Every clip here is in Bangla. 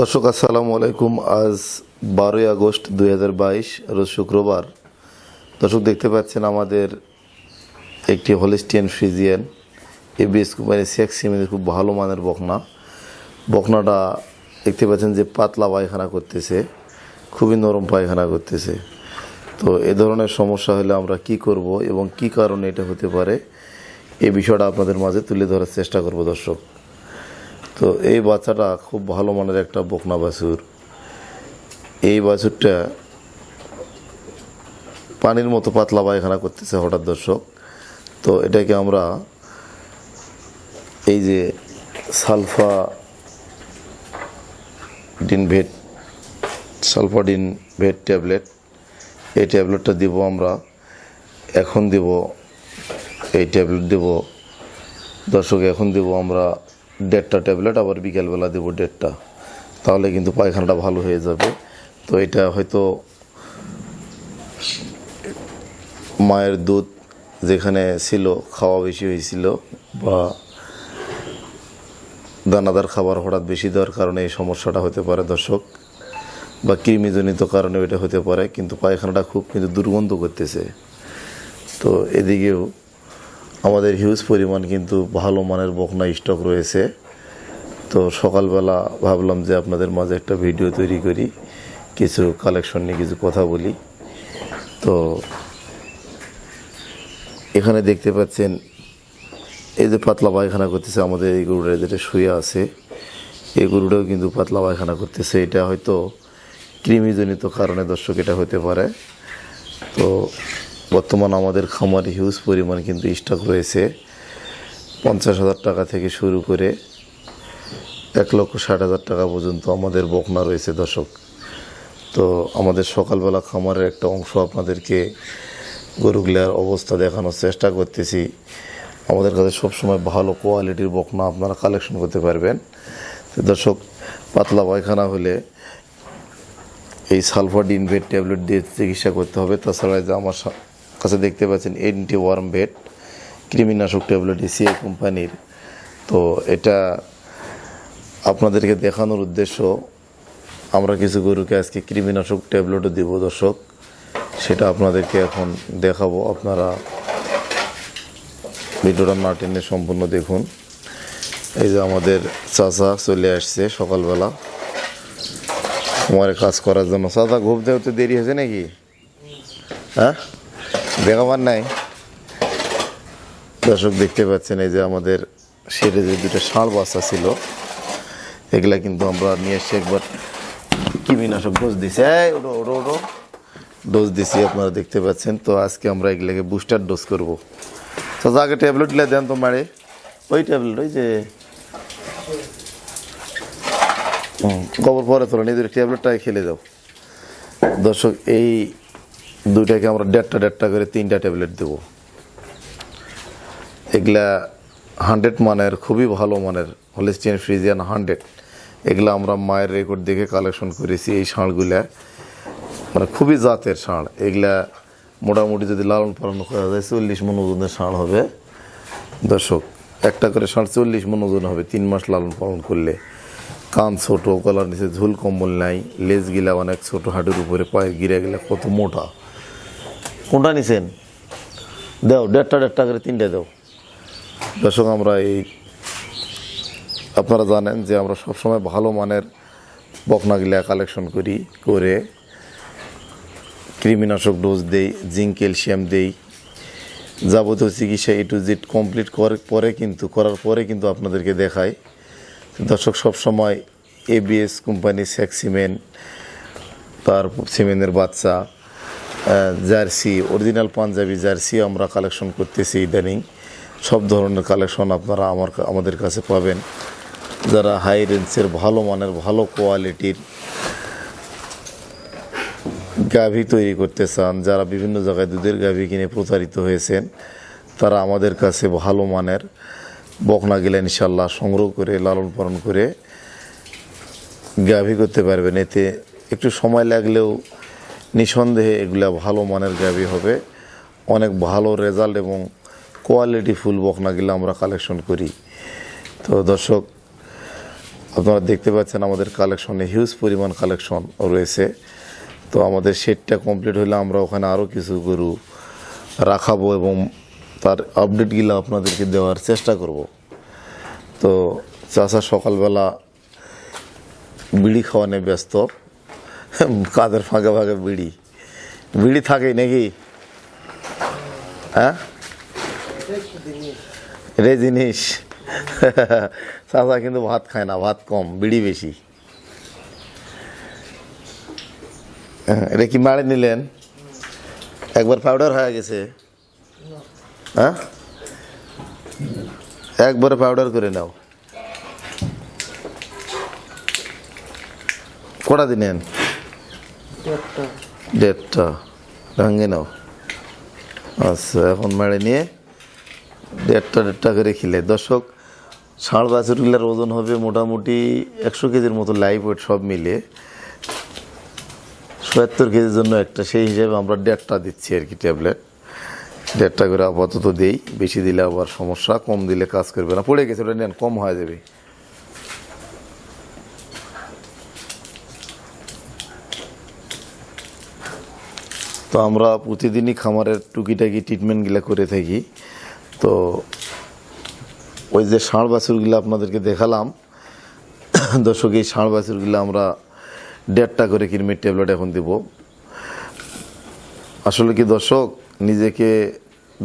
দর্শক, আসসালামু আলাইকুম। আজ বারোই আগস্ট দুই হাজার বাইশ, রোজ শুক্রবার। দর্শক, দেখতে পাচ্ছেন আমাদের একটি হলিস্টিয়ান ফ্রিজিয়ান, এবিএস কোম্পানির সেক্স সিমেন্টের খুব ভালো মানের বকনা। বকনাটা দেখতে পাচ্ছেন যে পাতলা পায়খানা করতেছে, খুবই নরম পায়খানা করতেছে। তো এ ধরনের সমস্যা হলে আমরা কি করব এবং কি কারণে এটা হতে পারে এই বিষয়টা আপনাদের মাঝে তুলে ধরার চেষ্টা করব দর্শক। তো এই বাচ্চাটা খুব ভালো মানের একটা বকনা বাছুর। এই বাছুরটা পানির মতো পাতলা পায়খানা করতেছে হঠাৎ দর্শক। তো এটাকে আমরা এই যে সালফা ডিন ভেট সালফাডিন ভেট ট্যাবলেট, এই ট্যাবলেটটা দিব আমরা। এখন দিব, এই ট্যাবলেট দেব, দর্শক, এখন দেব আমরা দেড়টা ট্যাবলেট, আবার বিকেলবেলা দেবো দেড়টা। তাহলে কিন্তু পায়খানাটা ভালো হয়ে যাবে। তো এটা হয়তো মায়ের দুধ যেখানে ছিল, খাওয়া বেশি হয়েছিল, বা দানাদার খাবার হঠাৎ বেশি দেওয়ার কারণে এই সমস্যাটা হতে পারে, দর্শক। বা কৃমিজনিত কারণে এটা হতে পারে, কিন্তু পায়খানাটা খুব কিন্তু দুর্গন্ধ করতেছে। তো এদিকেও আমাদের হিউজ পরিমাণ কিন্তু ভালো মানের বকনা স্টক রয়েছে। তো সকালবেলা ভাবলাম যে আপনাদের মাঝে একটা ভিডিও তৈরি করি, কিছু কালেকশন নিয়ে কিছু কথা বলি। তো এখানে দেখতে পাচ্ছেন, এই যে পাতলা পায়খানা করতেছে আমাদের এই গরুটা যেটা শুয়ে আছে, এই গরুটাও কিন্তু পাতলা পায়খানা করতেছে। এটা হয়তো কৃমিজনিত কারণে দর্শক, এটা হতে পারে। তো বর্তমান আমাদের খামারে হিউজ পরিমাণ কিন্তু স্টক রয়েছে। পঞ্চাশ হাজার টাকা থেকে শুরু করে এক লক্ষ ষাট হাজার টাকা পর্যন্ত আমাদের বকনা রয়েছে দর্শক। তো আমাদের সকালবেলা খামারের একটা অংশ আপনাদেরকে গরুগুলার অবস্থা দেখানোর চেষ্টা করতেছি। আমাদের কাছে সবসময় ভালো কোয়ালিটির বকনা আপনারা কালেকশন করতে পারবেন। দর্শক, পাতলা পায়খানা হলে এই সালফার ইনভেট ট্যাবলেট দিয়ে চিকিৎসা করতে হবে। তাছাড়া যে আমার কাছে দেখতে পাচ্ছেন এন্টি ওয়ার্ম বেড, কৃমিনাশক ট্যাবলেট এসিআই কোম্পানির। তো এটা আপনাদেরকে দেখানোর উদ্দেশ্য, আমরা কিছু গরুকে আজকে কৃমিনাশক ট্যাবলেটও দিব দর্শক, সেটা আপনাদেরকে এখন দেখাবো। আপনারা ভিডিওটা না টেনে সম্পূর্ণ দেখুন। এই যে আমাদের চাচা চলে আসছে সকালবেলা। তোমার কাজ করার জন্য। চাচা, ঘুম দেওয়াতে দেরি হয়েছে নাকি? হ্যাঁ? দেখাবার নাই। দর্শক দেখতে পাচ্ছেন এই যে আমাদের সেটে যে দুটো ষাঁড় বাচ্চা ছিল, এগুলা কিন্তু আমরা নিয়ে এসে একবার কৃমিনাশক ডোজ দিছি। এই ওটো ওটো ওটো ডোজ দিছি, আপনারা দেখতে পাচ্ছেন। তো আজকে আমরা এগুলাকে বুস্টার ডোজ করব। তো আগে ট্যাবলেটগুলো দেন তো মারে। ওই ট্যাবলেট, ওই যে কবর পরে তোলা, নিজের ট্যাবলেটটাই খেলে যাও। দর্শক, এই দুইটাকে আমরা দেড়টা দেড়টা করে তিনটা ট্যাবলেট দেবো। এগুলা হান্ড্রেড মানের, খুবই ভালো মানের হলিস্টিয়ান ফ্রিজিয়ান হান্ড্রেড। এগুলো আমরা মায়ের রেকর্ড দেখে কালেকশন করেছি এই ষাঁড়গুলা মানে খুবই জাতের ষাঁড় এগুলা মোটামুটি যদি লালন পালন করা যায়, চল্লিশ মন ওজনের ষাঁড় হবে। দর্শক, একটা করে ষাঁড় চল্লিশ মন ওজন হবে তিন মাস লালন পালন করলে। কান ছোটো, গলার নিচে ঝুল কম্বল নাই, লেজ গিলা অনেক ছোটো, হাঁটুর উপরে, পায়ের গিরা গেলে কত মোটা। কোনটা নিছেন? দাও, দেড়টা দেড়টা করে তিনটে দাও। দর্শক, আমরা এই আপনারা জানেন যে আমরা সবসময় ভালো মানের বকনাগিলা কালেকশন করি, করে কৃমিনাশক ডোজ দেই জিঙ্ক ক্যালসিয়াম দেই। যাবতীয় চিকিৎসা এ টু জেড কমপ্লিট করে, পরে কিন্তু, করার পরে কিন্তু আপনাদেরকে দেখায় দর্শক, সবসময় এবিএস কোম্পানি সিমেন্ট তার সিমেন্টের বাচ্চা। জার্সি অরিজিনাল পাঞ্জাবি, জার্সি আমরা কালেকশন করতেছি ইদানিং সব ধরনের কালেকশন আপনারা আমার আমাদের কাছে পাবেন। যারা হাই রেঞ্জের ভালো মানের, ভালো কোয়ালিটির গাভী তৈরি করতে চান, যারা বিভিন্ন জায়গায় দুধের গাভী কিনে প্রতারিত হয়েছেন, তারা আমাদের কাছে ভালো মানের বকনা গেলে ইনশাল্লাহ সংগ্রহ করে, লালন পালন করে গাভী করতে পারবেন। এতে একটু সময় লাগলেও নিঃসন্দেহে এগুলা ভালো মানের গাভী হবে। অনেক ভালো রেজাল্ট এবং কোয়ালিটি ফুল বকনাগুলো আমরা কালেকশন করি। তো দর্শক, আপনারা দেখতে পাচ্ছেন আমাদের কালেকশনে হিউজ পরিমাণ কালেকশন রয়েছে। তো আমাদের সেটটা কমপ্লিট হলে আমরা ওখানে আরও কিছু গরু রাখাবো এবং তার আপডেটগুলো আপনাদেরকে দেওয়ার চেষ্টা করব। তো চাষা সকালবেলা বিড়ি খাওয়ানে ব্যস্ত। কাদের ফাঁকে ফাঁকে বিড়ি? বিড়ি থাকে নাকি? হ্যাঁ? রে জিনিস। চাচা কিন্তু ভাত খায় না ভাত কম বিড়ি বেশি। হ্যাঁ, এটা কি মারে নিলেন? একবার পাউডার হয়ে গেছে। হ্যাঁ? একবারে পাউডার করে নাও। কটা দিনেন দেড়টা। ভাঙে নাও। আচ্ছা এখন মেরে নিয়ে দেড়টা দেড়টা করে খিলে। দর্শক, ষাঁড় বাছুরগুলার ওজন হবে মোটামুটি একশো কেজির মতো লাইভ ওয়েট সব মিলে। সত্তর কেজির জন্য একটা, সেই হিসেবে আমরা দেড়টা দিচ্ছি আর কি ট্যাবলেট দেড়টা করে আপাতত দেই। বেশি দিলে আবার সমস্যা, কম দিলে কাজ করবে না। পড়ে গেছে, ওটা নেন, কম হয়ে যাবে। তো আমরা প্রতিদিনই খামারের টুকিটাকি ট্রিটমেন্টগুলো করে থাকি। তো ওই যে ষাঁড় বাছুরগুলো আপনাদেরকে দেখালাম। দর্শক, এই ষাঁড় বাছুরগুলো আমরা দেড়টা করে কিরমির ট্যাবলেট এখন দিব। আসলে কি দর্শক, নিজেকে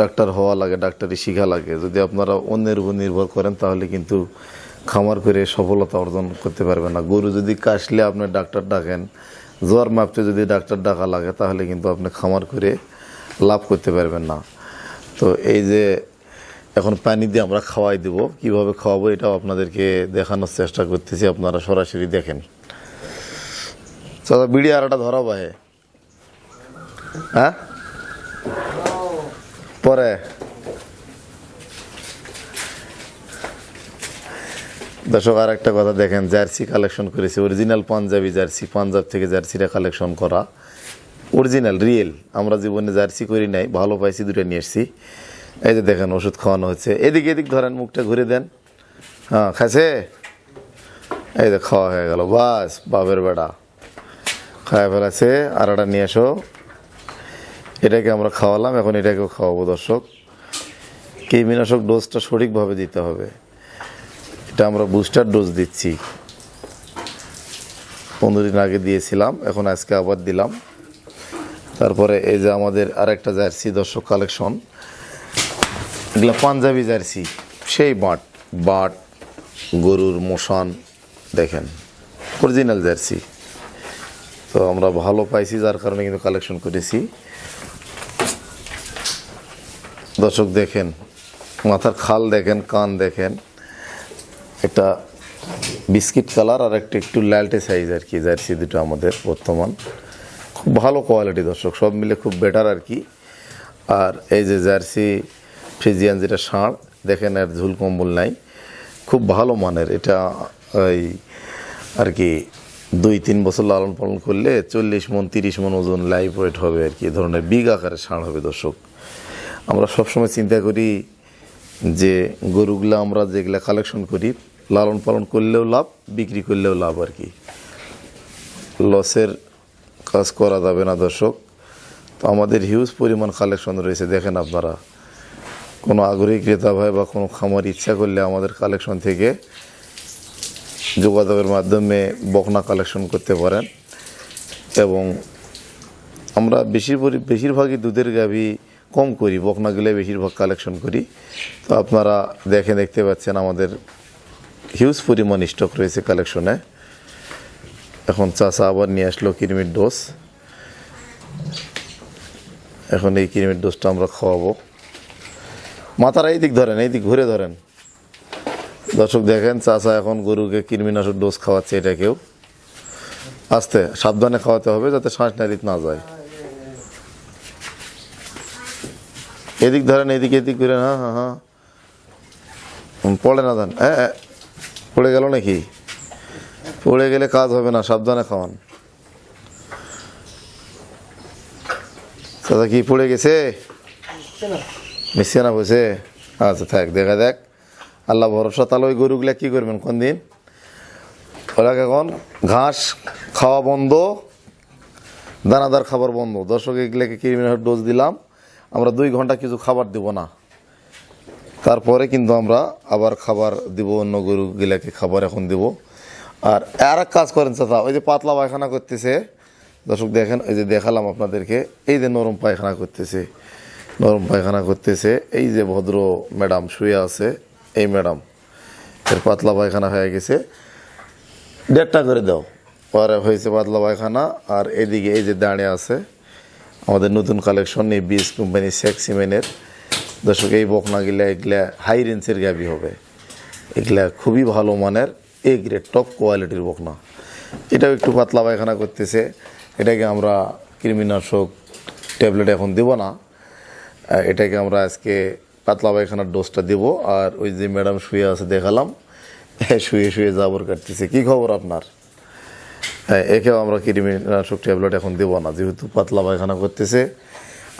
ডাক্তার হওয়া লাগে, ডাক্তারি শিখা লাগে। যদি আপনারা অন্যের উপর নির্ভর করেন, তাহলে কিন্তু খামার করে সফলতা অর্জন করতে পারবেন না। গরু যদি কাশলে আপনার ডাক্তার ডাকেন জ্বর মাপতে যদি ডাক্তার ডাকা লাগে, তাহলে কিন্তু আপনি খামার করে লাভ করতে পারবেন না। তো এই যে এখন পানি দিয়ে আমরা খাওয়াই দেব, কীভাবে খাওয়াবো এটাও আপনাদেরকে দেখানোর চেষ্টা করতেছি, আপনারা সরাসরি দেখেন। চাচা বিড়ি একটা ধরা বাহে হ্যাঁ? পরে। দর্শক আর একটা কথা দেখেন, জার্সি কালেকশন করেছি। অরিজিনাল পাঞ্জাবি জার্সি পাঞ্জাব থেকে জার্সিটা কালেকশন করা। অরিজিনাল রিয়েল আমরা জীবনে জার্সি করি নাই, ভালো পাইছি দুটো নিয়ে এসছি। এই যে দেখেন, ওষুধ খাওয়ানো হচ্ছে। এদিক এদিক ধরেন, মুখটা ঘুরে দেন। হ্যাঁ খাইছে? এই যে খাওয়া হয়ে গেল। বাস বাবের বেড়া। খাওয়া ফেলাছে। আর একটা নিয়ে এসো। এটাকে আমরা খাওয়ালাম, এখন এটাকেও খাওয়াবো, দর্শক। কৃমিনাশক ডোজটা সঠিকভাবে দিতে হবে। এটা আমরা বুস্টার ডোজ দিচ্ছি। পনেরো দিন আগে দিয়েছিলাম, এখন আজকে আবার দিলাম। তারপরে এই যে আমাদের আরেকটা জার্সি, দর্শক কালেকশন এগুলো পাঞ্জাবি জার্সি, সেই বাট বাট, গরুর মোশান, দেখেন অরিজিনাল জার্সি। তো আমরা ভালো পাইছি, যার কারণে কিন্তু কালেকশন করেছি। দর্শক দেখেন, মাথার খাল দেখেন, কান দেখেন। একটা বিস্কিট কালার আর একটা একটু লালটে সাইজ আর কি, জার্সি দুটো আমাদের বর্তমান। খুব ভালো কোয়ালিটি দর্শক, সব মিলে খুব বেটার আর কি। আর এই যে জার্সি ফ্রিজিয়ান যেটা ষাঁড়, দেখেন আর ঝুল কম্বল নাই। খুব ভালো মানের, এটা ওই আর কি দুই তিন বছর লালন পালন করলে চল্লিশ মন, তিরিশ মন ওজন লাইভ ওয়েট হবে আর কি ধরনের বিগ আকারের ষাঁড় হবে দর্শক। আমরা সবসময় চিন্তা করি যে গরুগুলো আমরা যেগুলা কালেকশন করি, লালন পালন করলেও লাভ, বিক্রি করলেও লাভ আর কি। লসের কাজ করা যাবে না দর্শক। তো আমাদের হিউজ পরিমাণ কালেকশন রয়েছে, দেখেন আপনারা। কোনো আগ্রহী ক্রেতা ভাই বা কোনো খামার ইচ্ছা করলে আমাদের কালেকশন থেকে যোগাযোগের মাধ্যমে বকনা কালেকশন করতে পারেন। এবং আমরা বেশির বেশিরভাগই দুধের গাভি কম করি বকনাগুলো বেশিরভাগ কালেকশন করি। তো আপনারা দেখে দেখতে পাচ্ছেন আমাদের হিউজ পরিমাণ স্টক রয়েছে কালেকশনে এখন চাষা আবার নিয়ে আসলো কিরমির ডোজ এখন এই কিরমির ডোজটা আমরা খাওয়াবো। মাথার এই দিক ধরেন এই দিক ঘুরে ধরেন। দর্শক দেখেন, চাচা এখন গরুকে কৃমিনাশক ডোজ খাওয়াচ্ছে এটাকেও আস্তে, সাবধানে খাওয়াতে হবে যাতে শ্বাস নারিত না যায়। এদিক ধরেন, এদিক এদিক করে হ্যাঁ হ্যাঁ হ্যাঁ। পড়ে না দেন। হ্যাঁ। পড়ে গেল নাকি? পড়ে গেলে কাজ হবে না, সাবধানে খাওয়ান। দাদা কি পড়ে গেছে? মিশছে না বসে। আচ্ছা থাক, দেখা দেখ আল্লাহ ভরসা, তাহলে ওই গরুগুলা কি করবেন কোন দিন? ওরা এখন ঘাস খাওয়া বন্ধ, দানাদার খাবার বন্ধ। দর্শক এগুলাকে কৃমিনাশক ডোজ দিলাম। আমরা দুই ঘণ্টা কিছু খাবার দেব না। তারপরে কিন্তু আমরা আবার খাবার দিব, অন্য গরুগুলাকে খাবার এখন দিব। আর আর এক কাজ করেন চাচা, ওই যে পাতলা পায়খানা করতেছে, দর্শক দেখেন, ওই যে দেখালাম আপনাদেরকে, এই যে নরম পায়খানা করতেছে, নরম পায়খানা করতেছে, এই যে ভদ্র ম্যাডাম শুয়ে আছে, এই ম্যাডাম, এর পাতলা পায়খানা হয়ে গেছে। দেড়টা করে দাও। পরে হয়েছে পাতলা পায়খানা, আর এদিকে এই যে দাঁড়িয়ে আছে আমাদের নতুন কালেকশন এই বিএস কোম্পানি সেক্সিমেনের দর্শক, এই বকনাগুলা এগুলা হাই রেঞ্জের গাবি হবে। এগুলা খুবই ভালো মানের এ গ্রেড টপ কোয়ালিটির বকনা। এটাও একটু পাতলা পায়খানা করতেছে। এটাকে আমরা কৃমিনাশক ট্যাবলেট এখন দেব না। এটাকে আমরা আজকে পাতলা পায়খানার ডোজটা দেব। আর ওই যে ম্যাডাম শুয়ে আছে, দেখালাম। হ্যাঁ শুয়ে শুয়ে জাবর কাটতেছে। কি খবর আপনার? হ্যাঁ একেও আমরা কৃমিনাশক ট্যাবলেট এখন দেবো না, যেহেতু পাতলা পায়খানা করতেছে।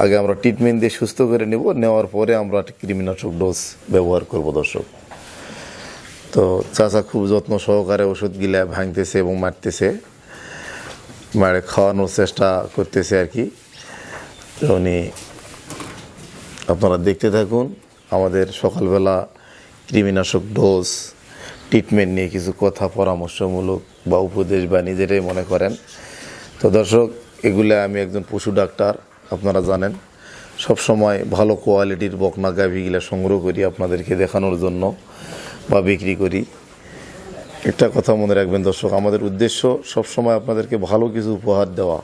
আগে আমরা ট্রিটমেন্ট দিয়ে সুস্থ করে নেব, নেওয়ার পরে আমরা কৃমিনাশক ডোজ ব্যবহার করব দর্শক। তো চাচা খুব যত্ন সহকারে ওষুধগুলা ভাঙতেছে এবং মারতেছে। মারে খাওয়ানোর চেষ্টা করতেছে আর কি। উনি আপনারা দেখতে থাকুন, আমাদের সকালবেলা কৃমিনাশক ডোজ ট্রিটমেন্ট নিয়ে কিছু কথা, পরামর্শমূলক বা উপদেশ বা নিজেরাই মনে করেন। তো দর্শক, এগুলো আমি একজন পশু ডাক্তার, আপনারা জানেন। সব সময় ভালো কোয়ালিটির বকনা গাভিগুলা সংগ্রহ করি আপনাদেরকে দেখানোর জন্য বা বিক্রি করি। একটা কথা মনে রাখবেন দর্শক, আমাদের উদ্দেশ্য সবসময় আপনাদেরকে ভালো কিছু উপহার দেওয়া।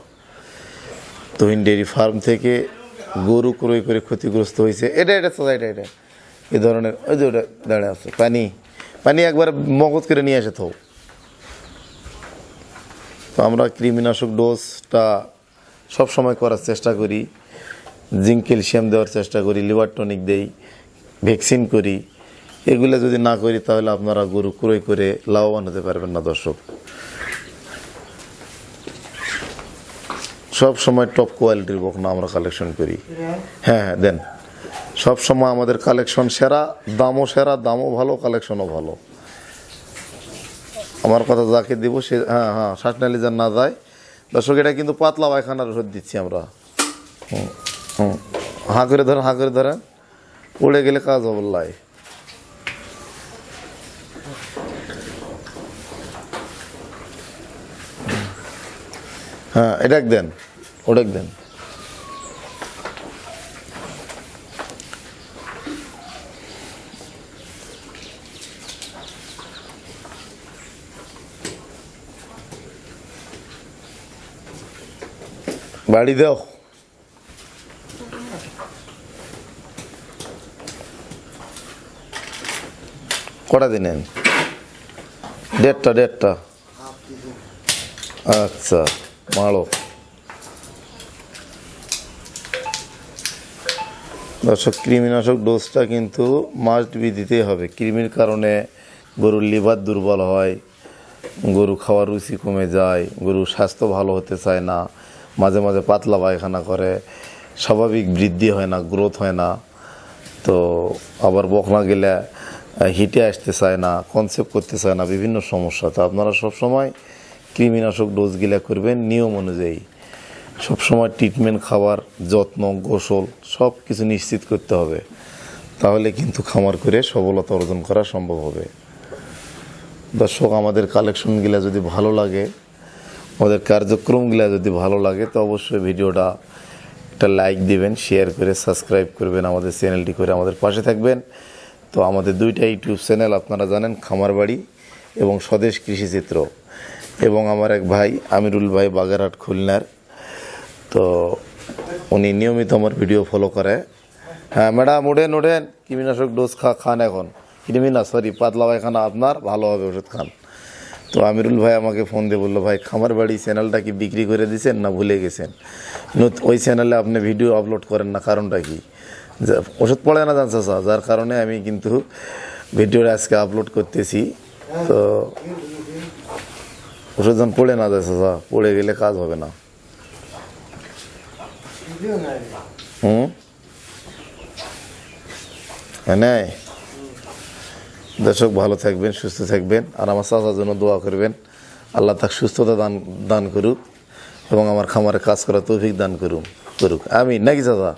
তুহিন ডেয়ারি ফার্ম থেকে গরু ক্রয় করে ক্ষতিগ্রস্ত হয়েছে। এটা এটা এটা এটা। এ ধরনের, ওই যে ওটা দাঁড়িয়ে আছে, পানি। পানি একবার মগজ করে নিয়ে আসে তো তো আমরা কৃমিনাশক ডোজটা সব সময় করার চেষ্টা করি। জিঙ্ক ক্যালসিয়াম দেওয়ার চেষ্টা করি লিভার টনিক দেই ভ্যাকসিন করি। এগুলো যদি না করি তাহলে আপনারা গরু ক্রয় করে লাভবান হতে পারবেন না দর্শক। সব সময় টপ কোয়ালিটির বকনা আমরা কালেকশন করি। হ্যাঁ হ্যাঁ দেন। সব সময় আমাদের কালেকশন সেরা, দামও সেরা, দামও ভালো কালেকশনও ভালো। আমার কথা যাকে দিব সে হ্যাঁ হ্যাঁ শ্বাসনালী যার না যায়। দর্শক, এটা কিন্তু পাতলা পায়খানার ওষুধ দিচ্ছি আমরা। হুম হুম। হাঁ করে ধরেন, হাঁ করে ধরেন। পড়ে গেলে কাজ হবে লাই হ্যাঁ এটা দেন, ওটা দেন। বাড়ি দাও। কটা দিনেন দেড়টা দেড়টা। আচ্ছা মালো দর্শক, কৃমিনাশক ডোজটা কিন্তু মাস্ট বি দিতেই হবে। কৃমির কারণে গরুর লিভার দুর্বল হয়, গরু খাওয়ার রুচি কমে যায়, গরুর স্বাস্থ্য ভালো হতে চায় না। মাঝে মাঝে পাতলা পায়খানা করে, স্বাভাবিক বৃদ্ধি হয় না গ্রোথ হয় না। তো আবার বকনা গেলে হিটে আসতে চায় না কনসেপ্ট করতে চায় না, বিভিন্ন সমস্যা। তো আপনারা সবসময় কৃমিনাশক ডোজগুলা করবেন নিয়ম অনুযায়ী। সবসময় ট্রিটমেন্ট খাবার, যত্ন, গোসল সব কিছু নিশ্চিত করতে হবে। তাহলে কিন্তু খামার করে সফলতা অর্জন করা সম্ভব হবে। দর্শক, আমাদের কালেকশনগুলা যদি ভালো লাগে আমাদের কার্যক্রমগুলো যদি ভালো লাগে, তো অবশ্যই ভিডিওটা একটা লাইক দিবেন শেয়ার করে সাবস্ক্রাইব করবেন, আমাদের চ্যানেলটি করে আমাদের পাশে থাকবেন। তো আমাদের দুইটা ইউটিউব চ্যানেল আপনারা জানেন, খামারবাড়ি এবং স্বদেশ কৃষিচিত্র এবং আমার এক ভাই আমিরুল ভাই বাগেরহাট খুলনার। তো উনি নিয়মিত আমার ভিডিও ফলো করে। হ্যাঁ ম্যাডাম ওঠেন ওঠেন। কৃমিনাশক ডোজ খা, খান এখন। কৃমি না সরি পাতলা পায়খানা আপনার, ভালো হবে ওষুধ খান। তো আমিরুল ভাই আমাকে ফোন দিয়ে বলল, ভাই, খামার বাড়ি চ্যানেলটা কি বিক্রি করে দিয়েছেন না ভুলে গেছেন? ওই চ্যানেলে আপনি ভিডিও আপলোড করেন না, কারণটা কি? ওষুধ পড়ে না জানছে স্যার, যার কারণে আমি কিন্তু ভিডিওটা আজকে আপলোড করতেছি। তো ওষুধ যখন পড়ে না যাচ্ছে স্যার, পড়ে গেলে কাজ হবে না। হুম? হ্যাঁ নাই দর্শক, ভালো থাকবেন, সুস্থ থাকবেন, আর আমার চাচার জন্য দোয়া করবেন। আল্লাহ তাকে সুস্থতা দান দান করুক এবং আমার খামারে কাজ করা তৌফিক দান করুক করুক। আমি নাকি দাদা